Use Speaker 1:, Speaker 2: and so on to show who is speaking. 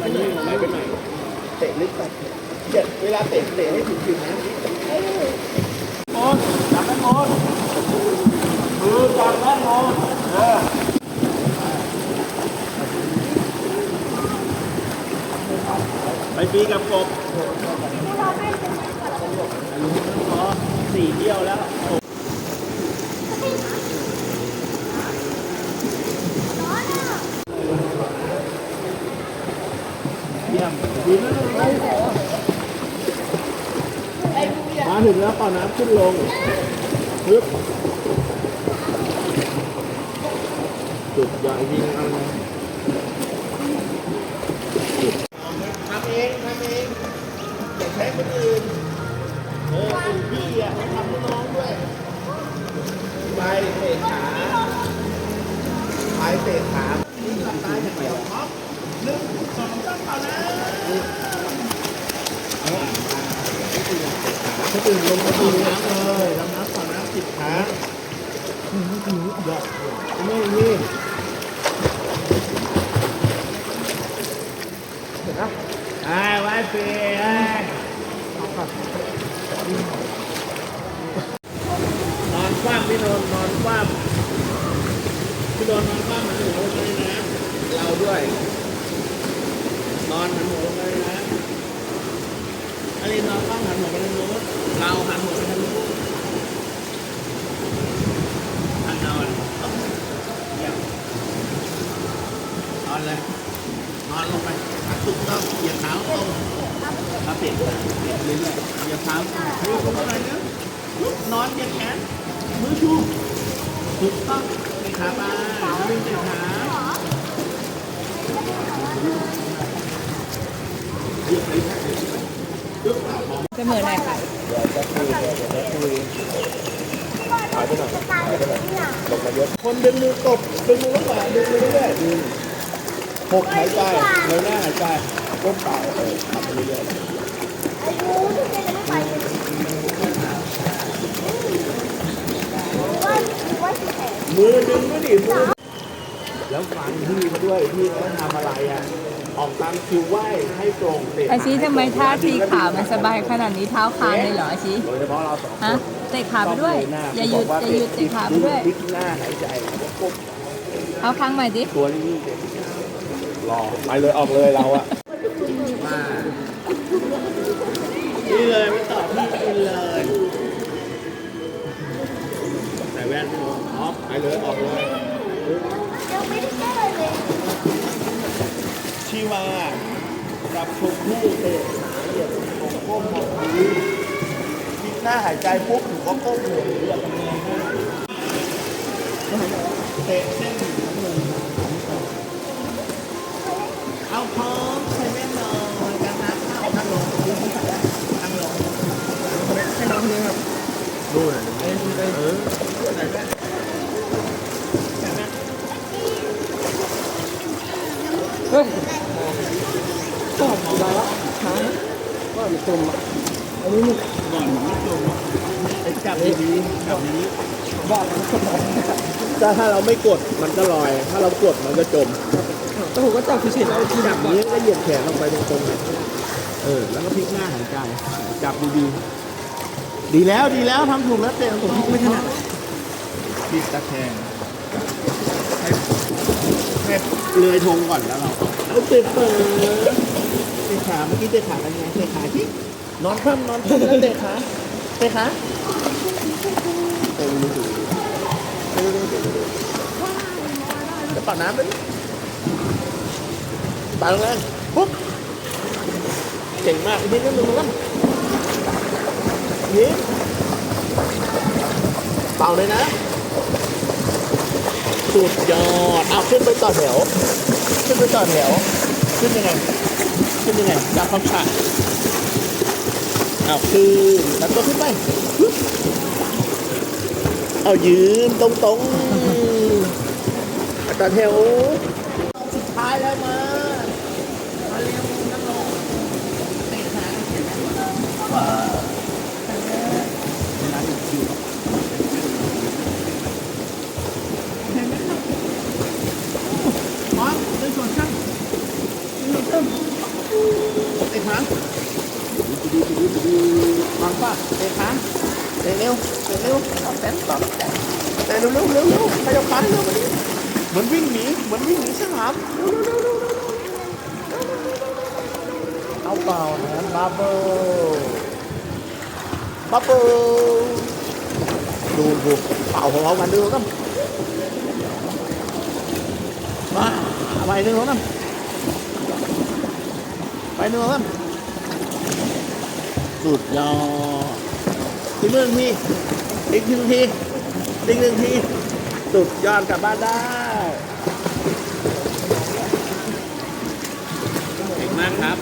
Speaker 1: ไปหน่อยไหลไปหน่อยเตะลึกไปเจ็ดเวลาเตะเตะให้ถึงผิวน้ำโอนจับแม่นโอนมือจับแม่นโอนเออไปปีกับกบสี่เที่ยวแล้วเยี่ย มาถึงแล้วป่าน้ำขึ้นลงปึ๊บจุดใหญ่ยิงอาเลยทำเองทำเองอย่าใช้คนอื่นเออเป็นพี่อะทำน้องด้วยไปเตะขาไปเตะขาตายอย่างเดียวครับ หนึ่งสองสามเอานะถ้าตื่นลงมาดูน้ำเลยลำน้ำต่อน้ำสิบครั้งไม่ถึงดอกไม่นี่เห็นไหมไอ้ไว้เปียนอนคว่ำพี่นนท์นอนคว่ำพี่นนท์นอนคว่ำมันหัวลงไปในน้ำเราด้วย นอนหันหัวลงไปนะ อันนี้นอนต้องหันหัวไปทางโน้นเราหันหัวไปทางโน้นหันนอนเยี่ยมนอนเลยนอนลงไปขาถูกต้องเหยียบเท้าตรงขาเปลี่ยนเปลี่ยนเรื่อยๆเหยียบเท้าเฮ้ยลงไปนะลุกนอนเหยียบแขนมือชูถูกต้องเตะขาไปดึงเตะขา
Speaker 2: มอหนค่ะ
Speaker 1: เดี๋ยวจะคุยเดี๋ยวจะคุยถอยไปหน่อยถอยไปหน่อยลงมาเยอะคนดึงมือกบดึงมือแล้วแหวดึงมือเรื่อยๆดึงหกหายใจเลยหน้าหายใจก้มเปล่าเออทำไปเรื่อยๆมือดึงไม่ดิมือแล้วฟังพี่เขาด้วยพี่เขาทำอะไรอะ ออกตามคิวไหวให้ตรงเตะ
Speaker 2: อาชีทำไมท่าทีขามันสบายขนาดนี้เท้าคานเลยเหรออาชี
Speaker 1: โดยเฉพาะเราสองค
Speaker 2: ฮะ
Speaker 1: น
Speaker 2: เตะขาไปด้วย อย่าหยุดอย่าหยุดเตะขาไปด้วย
Speaker 1: พลิกหน้าหายใจแล้วก้ม
Speaker 2: เอาครั้งใหม่ดิ
Speaker 1: ตัวนี้เด็กรอไปเลยออกเลยเราอะมานี่เลยไม่ตอบพี่กินเลยใส่แว่นพี่น้องออฟไปเลยออกเลย ชีวากับชมพู่เตะขาเหยียบของก้มของพื้นพลิกหน้าหายใจปุ๊บหนูก็ก้มหัวหนูอยากทำไงให้เตะเส้นหนึ่งทั้งเลยเอาพร้อมใช้แม่นอนกันนะเอานั่งลงนั่งลงให้น้องนี่ครับดูหน่อยเออ มองได้แล้วช้าว่ามันจมอะอันนี้มันก่อนมันจมอะไอ้จับดีๆจับดีๆว่ามันก็ลอยถ้าเราไม่กดมันก็ลอย ถ้าเรากดมันก็จม
Speaker 3: ก็ผมก็จับเฉยๆแล้ว
Speaker 1: จับนี้ก็เหยียดแขนลงไปตรงๆเออ แล้วก็พลิกหน้าหายใจ จับดีๆ ดีแล้วดีแล้วทำถูกแล้วเตะผมไม่ถนัดบิดตะแคงให้เลื่อยธงก่อนแล้วเราเอาเตะเปิด เตะขาเมื่อกี้เตะขาเป็นไงเตะขาที่นอนคว่ำนอนคว่ำแล้วเตะขาเตะขาเตะมือถือเตะมือถือจะปัดน้ำไปดิปาลงเลยปุ๊บเก่งมากอีกนิดนึงลงกันนี่เป่าเลยนะสุดยอดเอาขึ้นไปต่อแถว ขึ้นไปต่อแถว ขึ้นยังไง ขึ้นยังไงจับคำขาเอาขึ้นแล้วก็ขึ้นไปเอายืนตรงๆต่อแถวสุดท้ายแล้วมามาเร็วนั่งลงเตะขาเห็นไหมว้าวเวลาอยู่อยู่เห็นไหมครับพร้อมเดินสวนข้างเดินสวนข้าง งดีดีดีดีดี วางป้าเตะขาเตะเร็วเตะเร็วตอบแตนตอบแตนเตะเร็วเร็วเร็วเร็วขยับขาเร็วมาดิเหมือนวิ่งหนีเหมือนวิ่งหนีฉลามเร็วเร็วเร็วเร็วเร็วเอาเปล่านะบับเบิ้ลบับเบิ้ลดูดูเป่าของเรากันดูกันมาไปหนึ่งแล้วนะไปหนึ่งแล้วนะ สุดยอดอีกหนึ่งทีอีกหนึ่งทีอีกหนึ่งทีสุดยอดกลับบ้านได้เก่งมากครับ